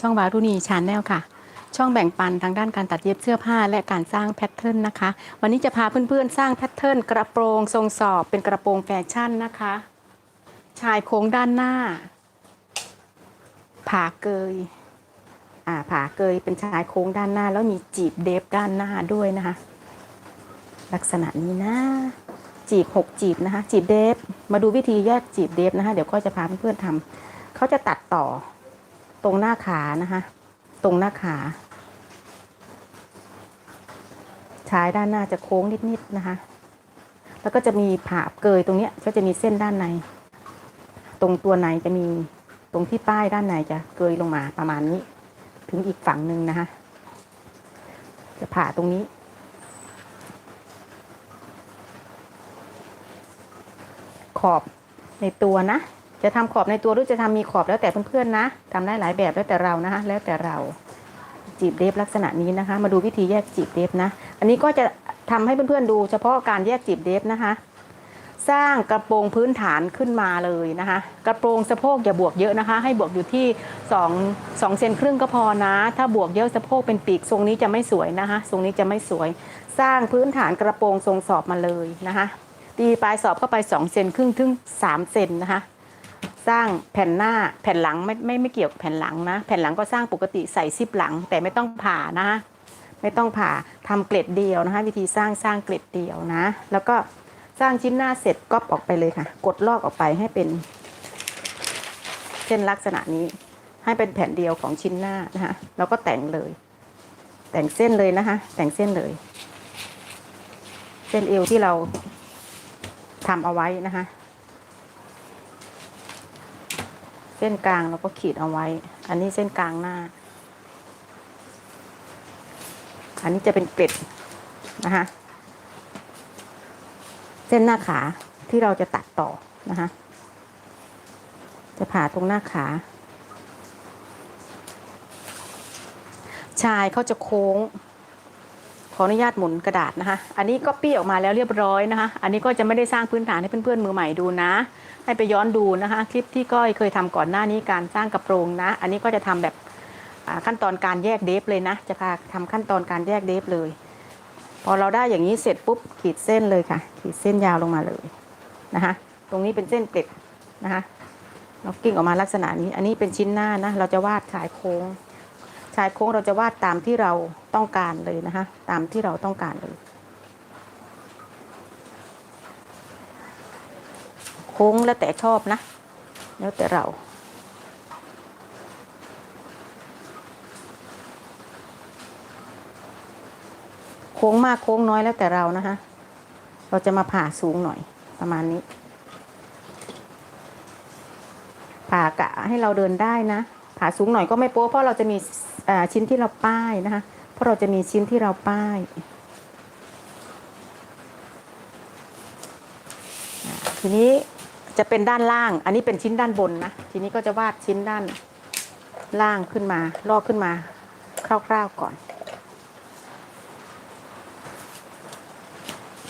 ช่องวารุณีชาแนลค่ะ ช่องแบ่งปันทางด้านการตัดเย็บเสื้อผ้าและการสร้างแพทเทิร์นนะคะ วันนี้จะพาเพื่อนๆ สร้างแพทเทิร์นกระโปรงทรงสอบเป็นกระโปรงแฟชั่นนะคะ ชายโค้งด้านหน้า ผ่าเกยอ่าผ่าเกยเป็นชายโค้งด้านหน้า แล้วมีจีบเดฟด้านหน้าด้วยนะคะ ลักษณะนี้นะ จีบหกจีบนะคะ จีบเดฟมาดูวิธีแยกจีบเดฟนะคะ เดี๋ยวก็จะพาเพื่อนๆทำเขาจะตัดต่อ ตรงหน้าขานะคะ ตรงหน้าขา ชายด้านหน้าจะโค้งนิดๆนะคะ แล้วก็จะมีผ่าเกยตรงเนี้ยก็จะมีเส้นด้านใน ตรงตัวในจะมีตรงที่ป้ายด้านในจะเกยลงมาประมาณนี้ ถึงอีกฝั่งหนึ่งนะคะ จะผ่าตรงนี้ขอบในตัวนะ จะทำขอบในตัวหรือจะทำมีขอบแล้วแต่เพื่อนๆนะทำได้หลายแบบแล้วแต่เรานะคะแล้วแต่เราจีบเดฟลักษณะนี้นะคะ มาดูวิธีแยกจีบเดฟนะ อันนี้ก็จะทำให้เพื่อนๆดู เฉพาะการแยกจีบเดฟนะคะ สร้างกระโปรงพื้นฐานขึ้นมาเลยนะคะ กระโปรงสะโพกอย่าบวกเยอะนะคะ ให้บวกอยู่ที่2 2เซนครึ่งก็พอนะ ถ้าบวกเยอะสะโพกเป็นปีกทรงนี้จะไม่สวยนะคะ ทรงนี้จะไม่สวย สร้างพื้นฐานกระโปรงทรงสอบมาเลยนะคะตีปลายสอบเข้าไป2เซนครึ่งถึง3เซนนะคะ สร้างแผ่นหน้าแผ่นหลังไม่ไม่ไม่เกี่ยวกับแผ่นหลังนะ แผ่นหลังก็สร้างปกติใส่ซิปหลัง แต่ไม่ต้องผ่านะไม่ต้องผ่าทำเกล็ดเดียวนะคะ วิธีสร้างสร้างเกล็ดเดียวนะ แล้วก็สร้างชิ้นหน้าเสร็จก๊อปออกไปเลยค่ะ กดลอกออกไปให้เป็นเส้นลักษณะนี้ให้เป็นแผ่นเดียวของชิ้นหน้านะคะแล้วก็แต่งเลย แต่งเส้นเลยนะคะ แต่งเส้นเลย เส้นเอวที่เราทำเอาไว้นะคะ เส้นกลางเราก็ขีดเอาไว้ อันนี้เส้นกลางหน้า อันนี้จะเป็นเกล็ดนะคะเส้นหน้าขาที่เราจะตัดต่อนะคะจะผ่าตรงหน้าขา ชายเขาจะโค้ง ขออนุญาตหมุนกระดาษนะคะ อันนี้ก็ปี้ออกมาแล้วเรียบร้อยนะคะ อันนี้ก็จะไม่ได้สร้างพื้นฐานให้เพื่อนๆมือใหม่ดูนะ ให้ไปย้อนดูนะคะ คลิปที่ก้อยเคยทำก่อนหน้านี้การสร้างกระโปรงนะ อันนี้ก็จะทำแบบขั้นตอนการแยกเดฟเลยนะ จะพาทำขั้นตอนการแยกเดฟเลย พอเราได้อย่างนี้เสร็จปุ๊บขีดเส้นเลยค่ะ ขีดเส้นยาวลงมาเลยนะคะ ตรงนี้เป็นเส้นเกล็ดนะคะเรากิ้งออกมาลักษณะนี้ อันนี้เป็นชิ้นหน้านะ เราจะวาดชายโค้ง ชายโค้งเราจะวาดตามที่เราต้องการเลยนะคะตามที่เราต้องการเลย โค้งแล้วแต่ชอบนะ แล้วแต่เราโค้งมากโค้งน้อยแล้วแต่เรานะคะ เราจะมาผ่าสูงหน่อยประมาณนี้ ผ่ากะให้เราเดินได้นะ ผ่าสูงหน่อยก็ไม่โป๊ะเพราะเราจะมี ชิ้นที่เราป้ายนะคะ เพราะเราจะมีชิ้นที่เราป้ายทีนี้จะเป็นด้านล่าง อันนี้เป็นชิ้นด้านบนนะ ทีนี้ก็จะวาดชิ้นด้านล่างขึ้นมา ลอกขึ้นมาคร่าวๆก่อน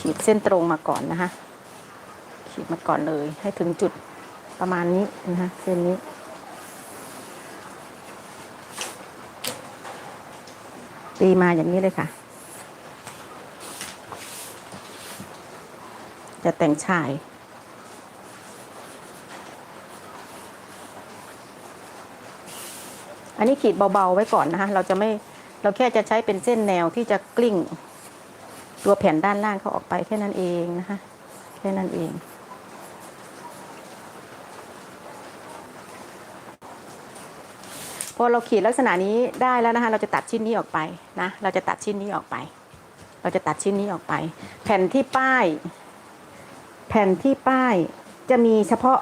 ขีดเส้นตรงมาก่อนนะคะ ขีดมาก่อนเลย ให้ถึงจุดประมาณนี้นะคะเส้นนี้ ตีมาอย่างนี้เลยค่ะ จะแต่งชาย อันนี้ขีดเบาๆไว้ก่อนนะคะ เราจะไม่เราแค่จะใช้เป็นเส้นแนวที่จะกลิ้ง ตัวแผ่นด้านล่างเขาออกไปแค่นั้นเองนะคะ แค่นั้นเอง อเราขีดลักษณะนี้ได้แล้วนะคะ เราจะตัดชิ้นนี้ออกไปนะ เราจะตัดชิ้นนี้ออกไป เราจะตัดชิ้นนี้ออกไป แผ่นที่ป้าย แผ่นที่ป้ายจะมีเฉพาะ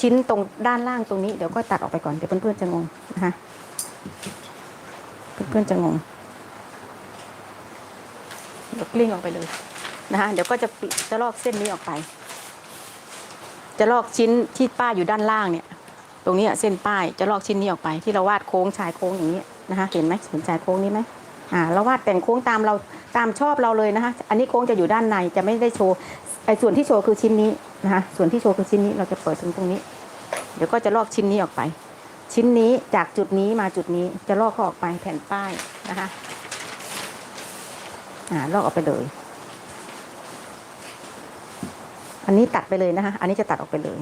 ชิ้นตรงด้านล่างตรงนี้เดี๋ยวก็ตัดออกไปก่อนเดี๋ยวเพื่อนๆจะงงนะคะเพื่อนๆจะงงเดี๋ยวกลิ้งออกไปเลยนะคะเดี๋ยวก็จะจะลอกเส้นนี้ออกไป จะลอกชิ้นที่ป้ายอยู่ด้านล่างเนี่ย ตรงนี้เส้นป้ายจะลอกชิ้นนี้ออกไป ที่เราวาดโค้งชายโค้งอย่างนี้นะคะเห็นไหมเห็นชายโค้งนี้ไหมอ่าเราวาดแต่งโค้งตามเราตามชอบเราเลยนะคะ อันนี้โค้งจะอยู่ด้านในจะไม่ได้โชว์ไอ้ส่วนที่โชว์คือชิ้นนี้นะคะส่วนที่โชว์คือชิ้นนี้เราจะเปิดถึงตรงนี้ เดี๋ยวก็จะลอกชิ้นนี้ออกไป ชิ้นนี้จากจุดนี้มาจุดนี้จะลอกเขาออกไปแผ่นป้ายนะคะอ่าลอกออกไปเลย อันนี้ตัดไปเลยนะคะ อันนี้จะตัดออกไปเลย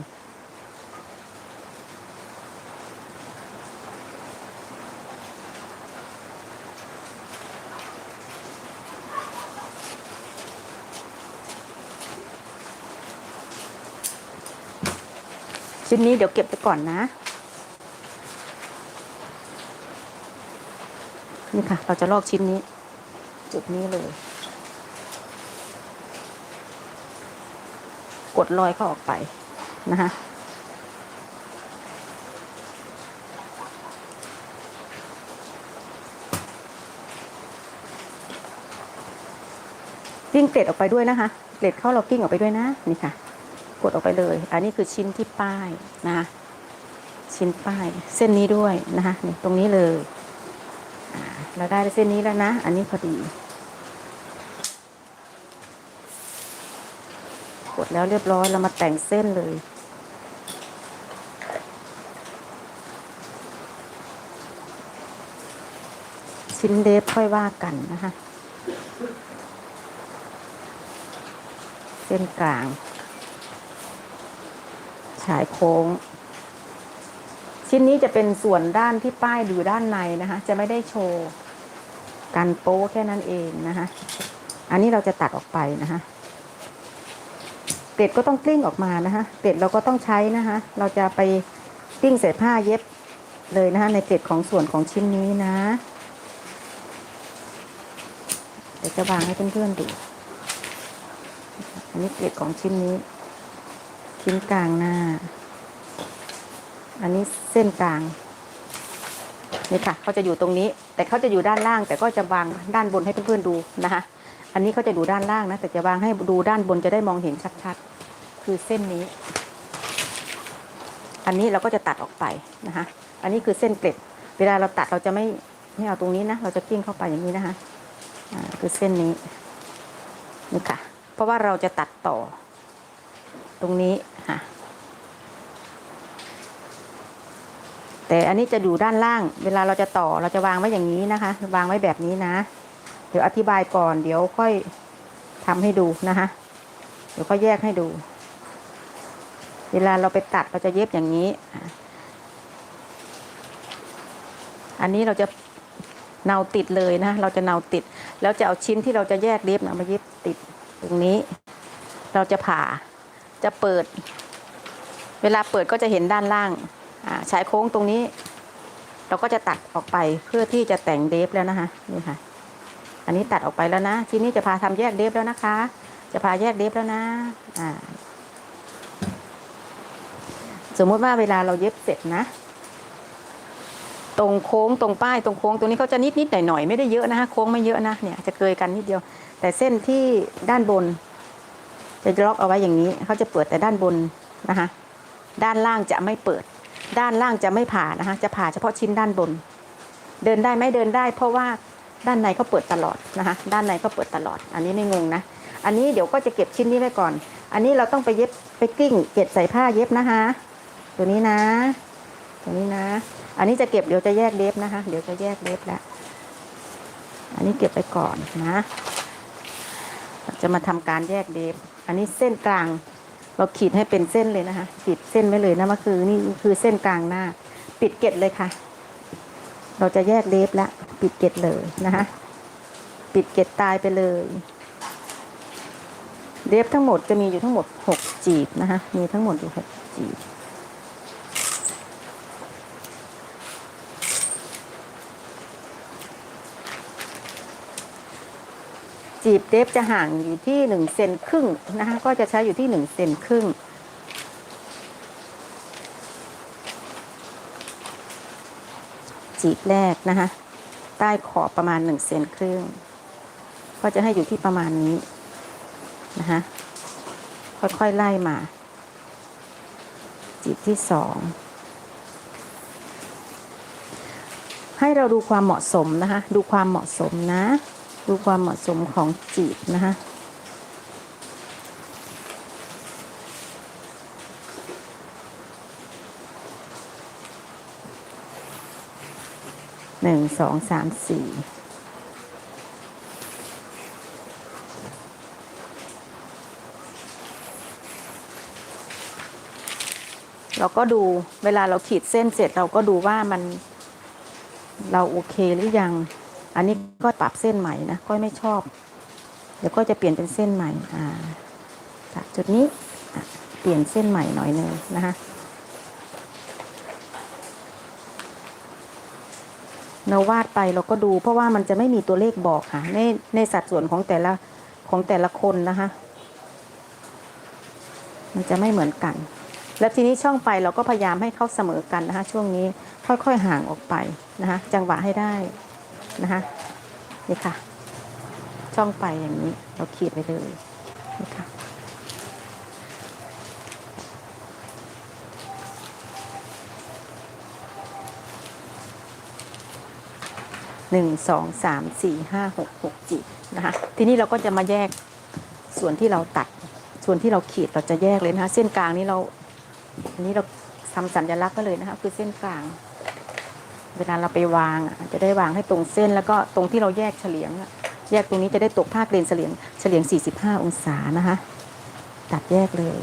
ชิ้นนี้เดี๋ยวเก็บไปก่อนนะ นี่ค่ะ เราจะลอกชิ้นนี้ จุดนี้เลย กดรอยเข้าออกไปนะคะกิ้งเกล็ดออกไปด้วยนะคะ เกล็ดเข้าเรากิ้งออกไปด้วยนะ นี่ค่ะ กดออกไปเลย อันนี้คือชิ้นที่ป้ายนะคะชิ้นป้ายเส้นนี้ด้วยนะคะนี่ตรงนี้เลยเราได้เส้นนี้แล้วนะ อันนี้พอดี กดแล้วเรียบร้อยเรามาแต่งเส้นเลยชิ้นเดฟค่อยว่ากันนะคะ เส้นกลาง ฉายโค้ง ชิ้นนี้จะเป็นส่วนด้านที่ป้ายอยู่ด้านในนะคะ จะไม่ได้โชว์กันโป๊แค่นั้นเองนะคะอันนี้เราจะตัดออกไปนะคะเกล็ดก็ต้องกลิ้งออกมานะคะเกล็ดเราก็ต้องใช้นะคะ เราจะไปกลิ้งเศษผ้าเย็บเลยนะคะในเกล็ดของส่วนของชิ้นนี้นะเดี๋ยวจะวางให้เพื่อนๆดูอันนี้เกล็ดของชิ้นนี้ ชิ้นกลางหน้า อันนี้เส้นกลางนี่ค่ะเขาจะอยู่ตรงนี้ แต่เขาจะอยู่ด้านล่าง แต่ก็จะวางด้านบนให้เพื่อนๆดูนะคะอันนี้เขาจะดูด้านล่างนะแต่จะวางให้ดูด้านบนจะได้มองเห็นชัดๆ คือเส้นนี้ อันนี้เราก็จะตัดออกไปนะคะอันนี้คือเส้นเกล็ด เวลาเราตัดเราจะไม่ไม่เอาตรงนี้นะ เราจะกิ้งเข้าไปอย่างนี้นะคะคือเส้นนี้นี่ค่ะ เพราะว่าเราจะตัดต่อ ตรงนี้ค่ะ แต่อันนี้จะอยู่ด้านล่าง เวลาเราจะต่อเราจะวางไว้อย่างนี้นะคะ วางไว้แบบนี้นะ เดี๋ยวอธิบายก่อน เดี๋ยวค่อยทำให้ดูนะคะ เดี๋ยวก็แยกให้ดู เวลาเราไปตัดเราจะเย็บอย่างนี้ อันนี้เราจะเนาติดเลยนะ เราจะเนาติด แล้วจะเอาชิ้นที่เราจะแยกเย็บนะมาเย็บติดตรงนี้ เราจะผ่า จะเปิด เวลาเปิดก็จะเห็นด้านล่างอ่าชายโค้งตรงนี้ เราก็จะตัดออกไปเพื่อที่จะแต่งเดฟแล้วนะคะนี่ค่ะ อันนี้ตัดออกไปแล้วนะทีนี้จะพาทำแยกเดฟแล้วนะคะ จะพาแยกเดฟแล้วนะอ่าสมมุติว่าเวลาเราเย็บเสร็จนะ ตรงโค้งตรงป้ายตรงโค้งตรงนี้เขาจะนิดนิดหน่อยหน่อยๆไม่ได้เยอะนะคะโค้งไม่เยอะนะเนี่ยจะเกยกันนิดเดียว แต่เส้นที่ด้านบน จะล็อกเอาไว้อย่างนี้เขาจะเปิดแต่ด้านบนนะคะด้านล่างจะไม่เปิด ด้านล่างจะไม่ผ่านะคะจะผ่าเฉพาะชิ้นด้านบน เดินได้ไหมเดินได้ เพราะว่าด้านในเขาเปิดตลอดนะคะด้านในเขาเปิดตลอด อันนี้ไม่งงนะ อันนี้เดี๋ยวก็จะเก็บชิ้นนี้ไว้ก่อน อันนี้เราต้องไปเย็บไปกิ้งเก็บใส่ผ้าเย็บนะคะ ตัวนี้นะ ตัวนี้นะ อันนี้จะเก็บเดี๋ยวจะแยกเดฟนะคะ เดี๋ยวจะแยกเดฟแล้วอันนี้เก็บไปก่อนนะ จะมาทำการแยกเดฟ อันนี้เส้นกลาง เราขีดให้เป็นเส้นเลยนะคะ ขีดเส้นไว้เลยนะว่นคือนี่คือเส้นกลางหน้า ปิดเกล็ดเลยค่ะ เราจะแยกเดฟแล้วปิดเกล็ดเลยนะคะปิดเกล็ดตายไปเลยเล็บทั้งหมดจะมีอยู่ทั้งหมดหกจีบนะคะมีทั้งหมดอยู่หกจีบ จีบเดฟจะห่างอยู่ที่หนึ่งเซนครึ่งนะคะก็จะใช้อยู่ที่หนึ่งเซนครึ่ง จีบแรกนะคะใต้ขอบประมาณหนึ่งเซนครึ่ง ก็จะให้อยู่ที่ประมาณนี้นะคะค่อยๆไล่มา จีบที่สองให้เราดูความเหมาะสมนะคะ ดูความเหมาะสมนะ ดูความเหมาะสมของจีบนะคะหนึ่งสองสามสี่เราก็ดูเวลาเราขีดเส้นเสร็จเราก็ดูว่ามันเราโอเคหรือยัง อันนี้ก็ปรับเส้นใหม่นะก็ไม่ชอบ เดี๋ยวก็จะเปลี่ยนเป็นเส้นใหม่อ่าจากจุดนี้เปลี่ยนเส้นใหม่หน่อยหนึงนะคะเราวาดไปเราก็ดูเพราะว่ามันจะไม่มีตัวเลขบอกค่ะ ในในสัดส่วนของแต่ละของแต่ละคนนะคะ มันจะไม่เหมือนกัน แล้วทีนี้ช่องไปเราก็พยายามให้เข้าเสมอกันนะคะ ช่วงนี้ค่อยๆห่างออกไปนะคะ จังหวะให้ได้ นะคะนี่ค่ะ ช่องไปอย่างนี้เราขีดไปเลยนี่ค่ะหนึ่งสองสามสี่ห้าหกหกจีนะคะทีนี้เราก็จะมาแยกส่วนที่เราตัด ส่วนที่เราขีดเราจะแยกเลยนะคะ เส้นกลางนี้เรา อันนี้เราทำสัญลักษณ์ก็เลยนะคะ คือเส้นกลาง เวลาเราไปวางจะได้วางให้ตรงเส้น แล้วก็ตรงที่เราแยกเฉลียงแยกตรงนี้จะได้ตกผ้าเกรนเฉลียงเฉลียง 45 องศานะคะ ตัดแยกเลย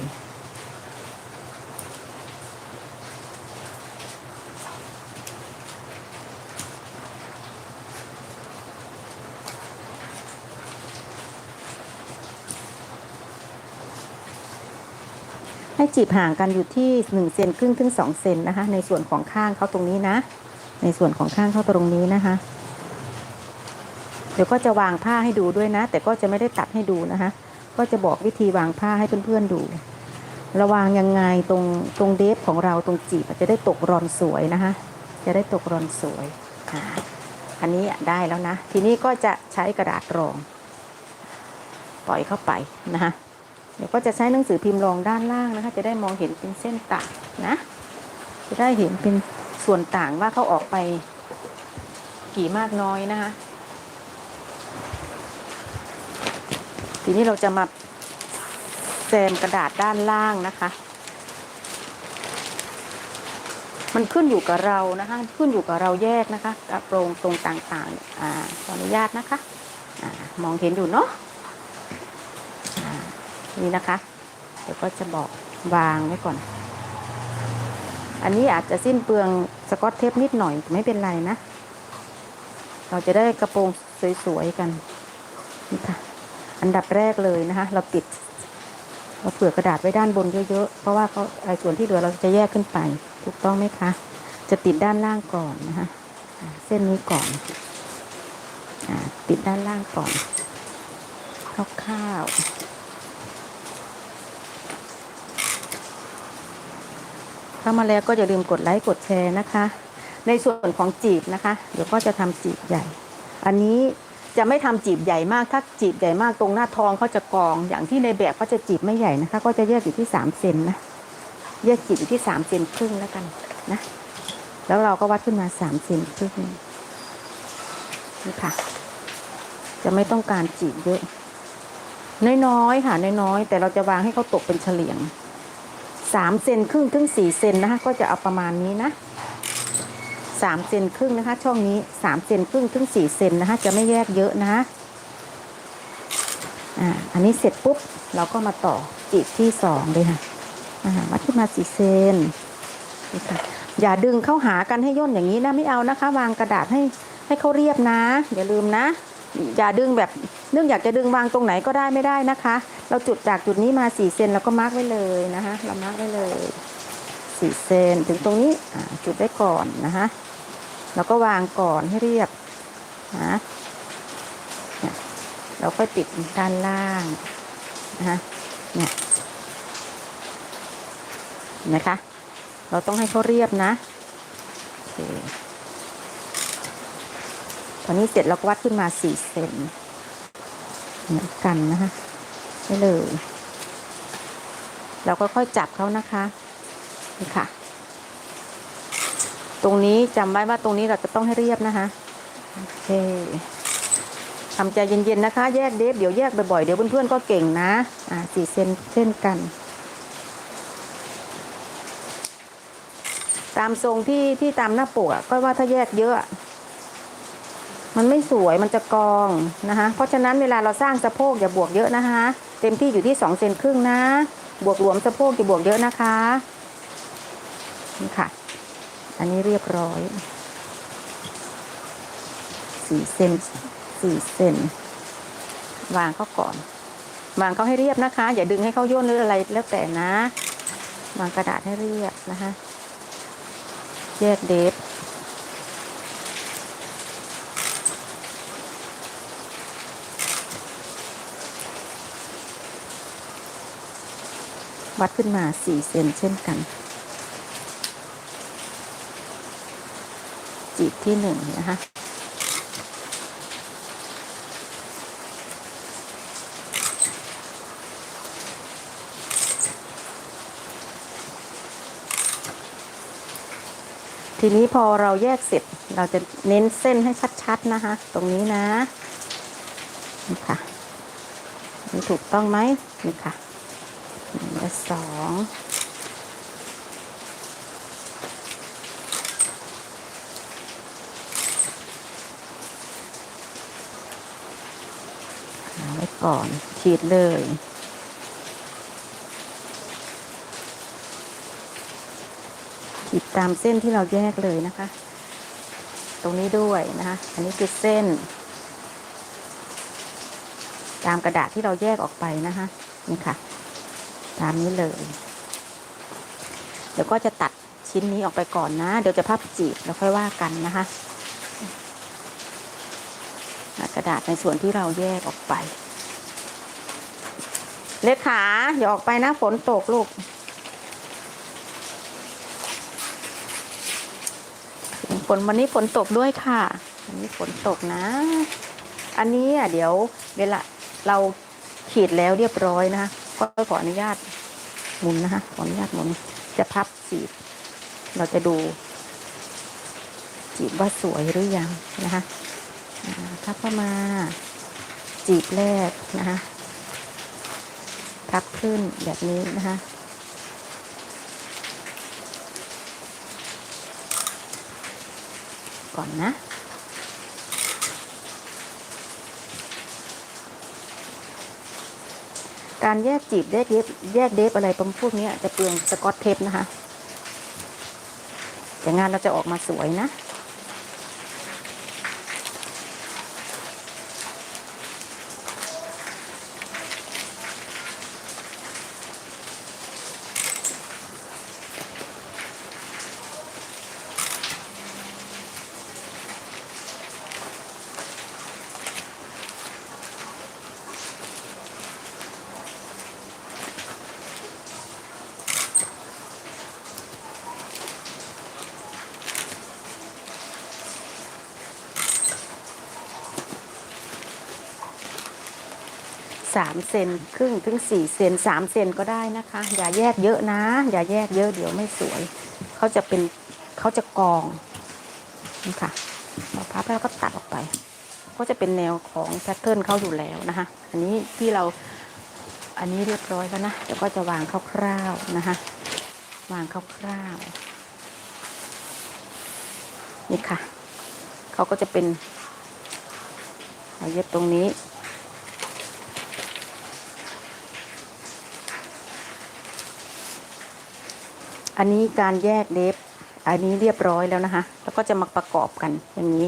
ให้จีบห่างกันอยู่ที่1เซนครึ่งถึง2เซนนะคะ ในส่วนของข้างเขาตรงนี้นะ ในส่วนของข้างเขาตรงนี้นะคะ เดี๋ยวก็จะวางผ้าให้ดูด้วยนะ แต่ก็จะไม่ได้ตัดให้ดูนะคะ ก็จะบอกวิธีวางผ้าให้เพื่อนๆดู ระวางยังไงตรงตรงเดฟของเราตรงจีบจะได้ตกรอนสวยนะคะ จะได้ตกรอนสวยอันนี้ได้แล้วนะ ทีนี้ก็จะใช้กระดาษรอง ปล่อยเข้าไปนะคะเดี๋ยวก็จะใช้หนังสือพิมพ์รองด้านล่างนะคะ จะได้มองเห็นเป็นเส้นต่างนะ จะได้เห็นเป็น ส่วนต่างว่าเขาออกไปกี่มากน้อยนะคะ ทีนี้เราจะมาแซมกระดาษด้านล่างนะคะ มันขึ้นอยู่กับเรานะคะ ขึ้นอยู่กับเราแยกนะคะกระโปรงตรงต่างๆอ่าขออนุญาตนะคะอามองเห็นอยู่เนาะนี่นะคะ เดี๋ยวก็จะบอกวางไว้ก่อน อันนี้อาจจะสิ้นเปลืองสกอตเทปนิดหน่อยไม่เป็นไรนะ เราจะได้กระโปรงสวยๆกันนี่ค่ะ อันดับแรกเลยนะคะ เราปิดเราเผื่อกระดาษไว้ด้านบนเยอะๆ เพราะว่าเขาไอ้ส่วนที่เหลือเราจะแยกขึ้นไป ถูกต้องไหมคะ จะติดด้านล่างก่อนนะคะเส้นนี้ก่อนอติดด้านล่างก่อนคร่าวๆ เข้ามาแล้วก็อย่าลืมกดไลค์กดแชร์นะคะ ในส่วนของจีบนะคะ เดี๋ยวก็จะทำจีบใหญ่ อันนี้จะไม่ทำจีบใหญ่มาก ถ้าจีบใหญ่มากตรงหน้าท้องเขาจะกอง อย่างที่ในแบบเขาจะจีบไม่ใหญ่นะคะ ก็จะแยกอยู่ที่สามเซนนะ แยกจีบอยู่ที่สามเซนครึ่งแล้วกันนะ แล้วเราก็วัดขึ้นมาสามเซนครึ่งนี่ค่ะ จะไม่ต้องการจีบเยอะ น้อยๆค่ะน้อยๆแต่เราจะวางให้เขาตกเป็นเฉลียง สามเซนครึ่งถึงสี่เซนนะคะก็จะเอาประมาณนี้นะสามเซนครึ่งนะคะ ช่องนี้สามเซนครึ่งถึงสี่เซนนะคะจะไม่แยกเยอะนะอ่าอันนี้เสร็จปุ๊บเราก็มาต่อจีบที่สองเลยค่ะอ่าวัดขึ้นมาสี่เซนนี่ค่ะอย่าดึงเข้าหากันให้ย่นอย่างนี้นะไม่เอานะคะ วางกระดาษให้ให้เขาเรียบนะ อย่าลืมนะ อย่าดึงแบบเนื่องอยากจะดึงวางตรงไหนก็ได้ไม่ได้นะคะ เราจุดจากจุดนี้มาสี่เซนเราก็มาร์กไว้เลยนะคะเรามาร์กไว้เลยสี่เซนถึงตรงนี้จุดไว้ก่อนนะคะเราก็วางก่อนให้เรียบนะเราก็ติดด้านล่างนะคะเนี่ยนะคะ เราต้องให้เขาเรียบนะโอเค อนนี้เสร็จเราก็วัดขึ้นมาสี่เซนเหมือนกันนะคะได้เลย เราก็ค่อยจับเขานะคะนี่ค่ะ ตรงนี้จำไว้ว่าตรงนี้เราจะต้องให้เรียบนะคะโอเคทำใจเย็นๆนะคะ แยกเดฟเดี๋ยวแยกบ่อยๆเดี๋ยวเพื่อนๆก็เก่งนะ อ่าสี่เซนเช่นกัน ตามทรงที่ที่ตามหน้าปกก็ว่าถ้าแยกเยอะ มันไม่สวยมันจะกองนะคะ เพราะฉะนั้นเวลาเราสร้างสะโพกอย่าบวกเยอะนะคะ เต็มที่อยู่ที่สองเซนครึ่งนะ บวกหลวมสะโพกอย่าบวกเยอะนะคะนี่ค่ะ อันนี้เรียบร้อยสี่เซนสี่เซนวางเขาก่อน วางเขาให้เรียบนะคะ อย่าดึงให้เขาย่นหรืออะไรแล้วแต่นะ วางกระดาษให้เรียบนะคะ แยกเดฟ วัดขึ้นมา 4 เซนเช่นกัน จีบที่ 1 นะคะทีนี้พอเราแยกเสร็จเราจะเน้นเส้นให้ชัดๆนะคะ ตรงนี้นะนี่ค่ะถูกต้องไหมนี่ค่ะ หนึ่งและสองหาไว้ก่อนขีดเลยขีดตามเส้นที่เราแยกเลยนะคะ ตรงนี้ด้วยนะคะ อันนี้คือเส้น ตามกระดาษที่เราแยกออกไปนะคะ นี่ค่ะ ตามนี้เลย เดี๋ยวก็จะตัดชิ้นนี้ออกไปก่อนนะ เดี๋ยวจะพับจีบแล้วค่อยว่ากันนะคะกระดาษในส่วนที่เราแยกออกไป เล็กขาอย่าออกไปนะฝนตกลูกฝนวันนี้ฝนตกด้วยค่ะวันนี้ฝนตกนะ อันนี้อะเดี๋ยวเวลาเราขีดแล้วเรียบร้อยนะคะก็ขออนุญาต หมุนนะคะขออนุญาตหมุนจะพับจีบ เราจะดู จีบว่าสวยหรือยังนะคะพับเข้ามา จีบแรกนะคะพับขึ้นแบบนี้นะคะก่อนนะ การแยกจีบแยกเดฟแยกเดฟอะไรประมาณพวกนี้จะเปลืองสกอตเทปนะคะ แต่งานเราจะออกมาสวยนะ สามเซนครึ่งถึงสี่เซนสามเซนก็ได้นะคะ อย่าแยกเยอะนะ อย่าแยกเยอะเดี๋ยวไม่สวย เขาจะเป็นเขาจะกองนี่ค่ะเราพับแล้วก็ตัดออกไป ก็จะเป็นแนวของแพทเทิร์นเขาอยู่แล้วนะคะ อันนี้ที่เราอันนี้เรียบร้อยแล้วนะเดี๋ยวก็จะวางคร่าวๆนะคะ วางคร่าวๆนี่ค่ะเขาก็จะเป็นเราเย็บตรงนี้ อันนี้การแยกเดฟอันนี้เรียบร้อยแล้วนะคะ แล้วก็จะมาประกอบกันอย่างนี้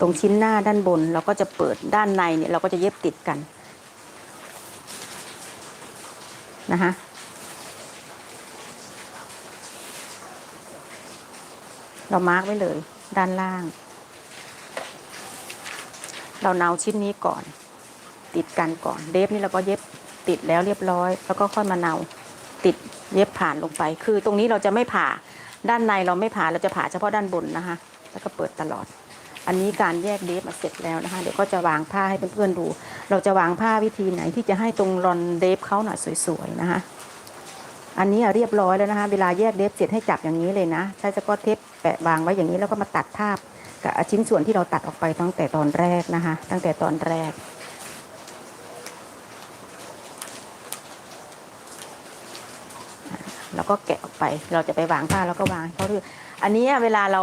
ตรงชิ้นหน้าด้านบนเราก็จะเปิดด้านในเนี่ยเราก็จะเย็บติดกันนะคะเรามาร์กไว้เลย ด้านล่าง เราเนาชิ้นนี้ก่อน ติดกันก่อนเดฟนี่เราก็เย็บติดแล้วเรียบร้อย แล้วก็ค่อยมาเนาติด เย็บผ่านลงไป คือตรงนี้เราจะไม่ผ่าด้านในเราไม่ผ่าเราจะผ่าเฉพาะด้านบนนะคะ แล้วก็เปิดตลอด อันนี้การแยกเดฟมาเสร็จแล้วนะคะ เดี๋ยวก็จะวางผ้าให้เพื่อนๆดู เราจะวางผ้าวิธีไหนที่จะให้ตรงรอนเดฟเขาหน่อยสวยๆนะคะ อันนี้เรียบร้อยแล้วนะคะ เวลาแยกเดฟเสร็จให้จับอย่างนี้เลยนะ ใช้สกอตเทปแปะวางไว้อย่างนี้แล้วก็มาตัดทาบกับชิ้นส่วนที่เราตัดออกไปตั้งแต่ตอนแรกนะคะ ตั้งแต่ตอนแรก แล้วก็แกะออกไป เราจะไปวางผ้าแล้วก็วางเขาด้วยอันนี้เวลาเรา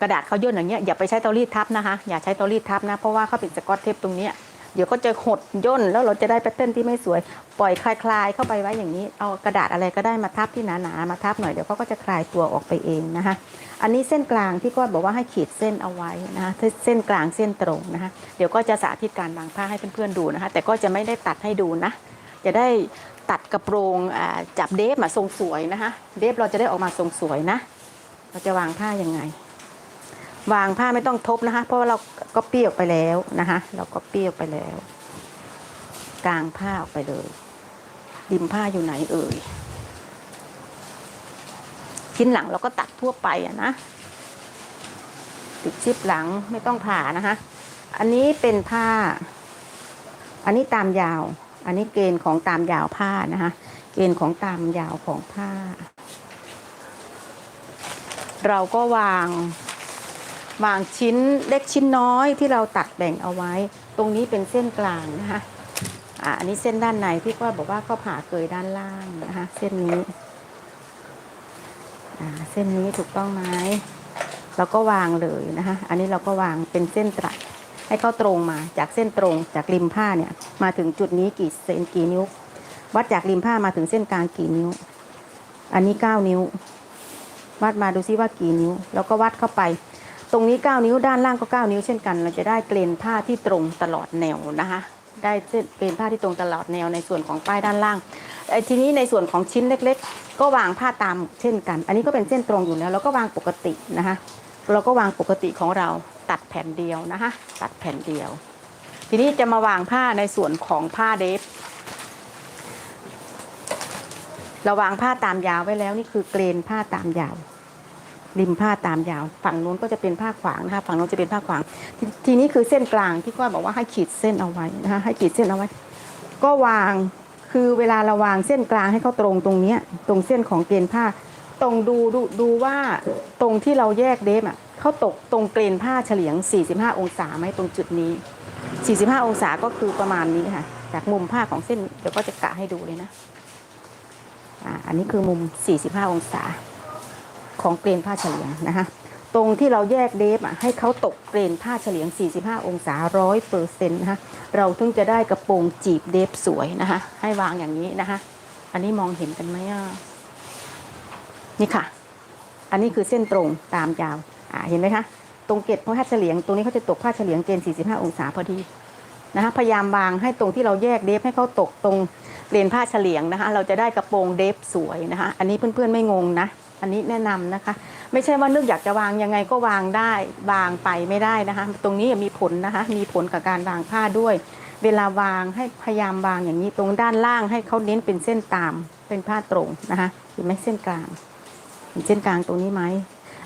กระดาษเขาย่นอย่างเงี้ยอย่าไปใช้เตารีดทับนะคะ อย่าใช้เตารีดทับนะ เพราะว่าเขาเป็นสกอตเทปตรงเนี้ยเดี๋ยวก็จะหดย่นแล้วเราจะได้แพทเทิร์นที่ไม่สวย ปล่อยคลายๆ เข้าไปไว้อย่างนี้ เอากระดาษอะไรก็ได้มาทับที่หนาๆมาทับหน่อยเดี๋ยวเขาก็จะคลายตัวออกไปเองนะคะ อันนี้เส้นกลางที่ก้อยบอกว่าให้ขีดเส้นเอาไว้นะคะเส้นกลางเส้นตรงนะคะเดี๋ยวก็จะสาธิตการวางผ้าให้เพื่อนๆดูนะคะ แต่ก็จะไม่ได้ตัดให้ดูนะ จะได้ ตัดกระโปรงจับเดฟมาทรงสวยนะคะเดฟเราจะได้ออกมาทรงสวยนะ เราจะวางผ้ายังไง วางผ้าไม่ต้องทบนะคะ เพราะว่าเราก็เปี้ยออกไปแล้วนะคะ เราก็เปี้ยออกไปแล้ว กลางผ้าออกไปเลยริมผ้าอยู่ไหนเอ่ยชิ้นหลังเราก็ตัดทั่วไปอะนะติดชิปหลังไม่ต้องผ่านะคะ อันนี้เป็นผ้า อันนี้ตามยาว อันนี้เกณฑ์ของตามยาวผ้านะคะเกณฑ์ของตามยาวของผ้า เราก็วางวางชิ้นเล็กชิ้นน้อยที่เราตัดแบ่งเอาไว้ ตรงนี้เป็นเส้นกลางนะคะอันนี้เส้นด้านในที่ก็บอกว่าก็ผ่าเกยด้านล่างนะคะเส้นนี้เส้นนี้ถูกต้องไหมเราก็วางเลยนะคะอันนี้เราก็วางเป็นเส้นตรัส ให้เข้าตรงมาจากเส้นตรงจากริมผ้าเนี่ยมาถึงจุดนี้กี่เซนกี่นิ้ว วัดจากริมผ้ามาถึงเส้นกลางกี่นิ้ว อันนี้เก้านิ้ว วัดมาดูซิว่ากี่นิ้ว แล้วก็วัดเข้าไป ตรงนี้ 9 นิ้วด้านล่างก็ 9 นิ้วเช่นกัน เราจะได้เกรนผ้าที่ตรงตลอดแนวนะคะได้เส้นเกรนผ้าที่ตรงตลอดแนวในส่วนของป้ายด้านล่างไอ้ทีนี้ในส่วนของชิ้นเล็ก ๆ ก็วางผ้าตามเช่นกัน อันนี้ก็เป็นเส้นตรงอยู่แล้วเราก็วางปกตินะคะเราก็วางปกติของเรา ตัดแผ่นเดียวนะคะตัดแผ่นเดียว ทีนี้จะมาวางผ้าในส่วนของผ้าเดฟเราวางผ้าตามยาวไว้แล้วนี่คือเกรนผ้าตามยาว ริมผ้าตามยาว ฝั่งนู้นก็จะเป็นผ้าขวางนะคะฝั่งนู้นจะเป็นผ้าขวางททีนี้คือเส้นกลางที่ก้อยบอกว่าให้ขีดเส้นเอาไว้นะคะให้ขีดเส้นเอาไว้ ก็วางคือเวลาเราวางเส้นกลางให้เขาตรงตรงเนี้ย ตรงเส้นของเกณฑ์ผ้า ตรงดูดูดูว่าตรงที่เราแยกเดฟอะ เขาตกตรงเกณฑ์ผ้าเฉลียง 45 องศาไหมตรงจุดนี้ 45 องศาก็คือประมาณนี้ค่ะ จากมุมผ้าของเส้นเดี๋ยวก็จะกะให้ดูเลยนะอ่าอันนี้คือมุม 45 องศาของเกรนผ้าเฉลียงนะคะตรงที่เราแยกเดฟอะให้เขาตกเกรนผ้าเฉลียง 45 องศาร้อยเปอร์เซ็นต์นะคะเราถึงจะได้กระโปรงจีบเดฟสวยนะคะให้วางอย่างนี้นะคะ อันนี้มองเห็นกันไหมอะนี่ค่ะ อันนี้คือเส้นตรงตามยาว เห็นไหมคะตรงเกล็ดผ้าเฉลียงตรงนี้เขาจะตกผ้าเฉลียงเกณฑ์45 องศาพอดีนะคะพยายามวางให้ตรงที่เราแยกเดฟให้เขาตกตรงเกรนผ้าเฉลียงนะคะ เราจะได้กระโปรงเดฟสวยนะคะ อันนี้เพื่อนๆไม่งงนะ อันนี้แนะนำนะคะ ไม่ใช่ว่านึกอยากจะวางยังไงก็วางได้วางไปไม่ได้นะคะ ตรงนี้มีผลนะคะ มีผลกับการวางผ้าด้วย เวลาวางให้พยายามวางอย่างนี้ตรงด้านล่างให้เขาเน้นเป็นเส้นตามเป็นผ้าตรงนะคะเห็นไหมเส้นกลางเห็นเส้นกลางตรงนี้ไหม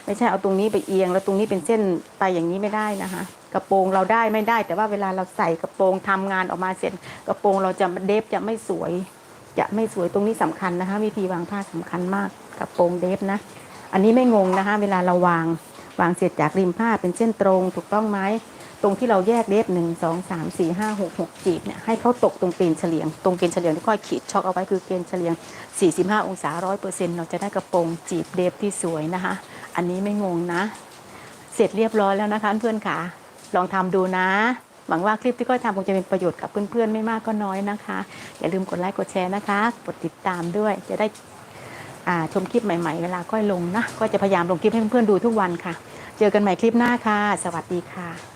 ไม่ใช่เอาตรงนี้ไปเอียง แล้วตรงนี้เป็นเส้นไปอย่างนี้ไม่ได้นะคะ กระโปรงเราได้ไม่ได้ แต่ว่าเวลาเราใส่กระโปรงทำงานออกมาเสร็จ กระโปรงเราจะเดฟจะไม่สวย จะไม่สวยตรงนี้สำคัญนะคะ วิธีวางผ้าสำคัญมากกระโปรงเดฟนะ อันนี้ไม่งงนะคะ เวลาเราวางวางเสร็จจากริมผ้าเป็นเส้นตรงถูกต้องไหมตรงที่เราแยกเดฟหนึ่งสองสามสี่ห้าหกหกจีบเนี่ยให้เขาตกตรงเกณฑ์เฉลียง ตรงเกณฑ์เฉลียงที่ค่อยขีดช็อกเอาไว้คือเกณฑ์เฉลียง 45 องศาร้อยเปอร์เซ็นต์เราจะได้กระโปรงจีบเดฟที่สวยนะคะ อันนี้ไม่งงนะ เสร็จเรียบร้อยแล้วนะคะเพื่อนๆค่ะ ลองทำดูนะ หวังว่าคลิปที่ก้อยทำคงจะเป็นประโยชน์กับเพื่อนๆไม่มากก็น้อยนะคะ อย่าลืมกดไลค์กดแชร์นะคะ กดติดตามด้วยจะได้ชมคลิปใหม่ ๆ เวลาก้อยลงนะ ก็จะพยายามลงคลิปให้เพื่อนๆดูทุกวันค่ะ เจอกันใหม่คลิปหน้าค่ะ สวัสดีค่ะ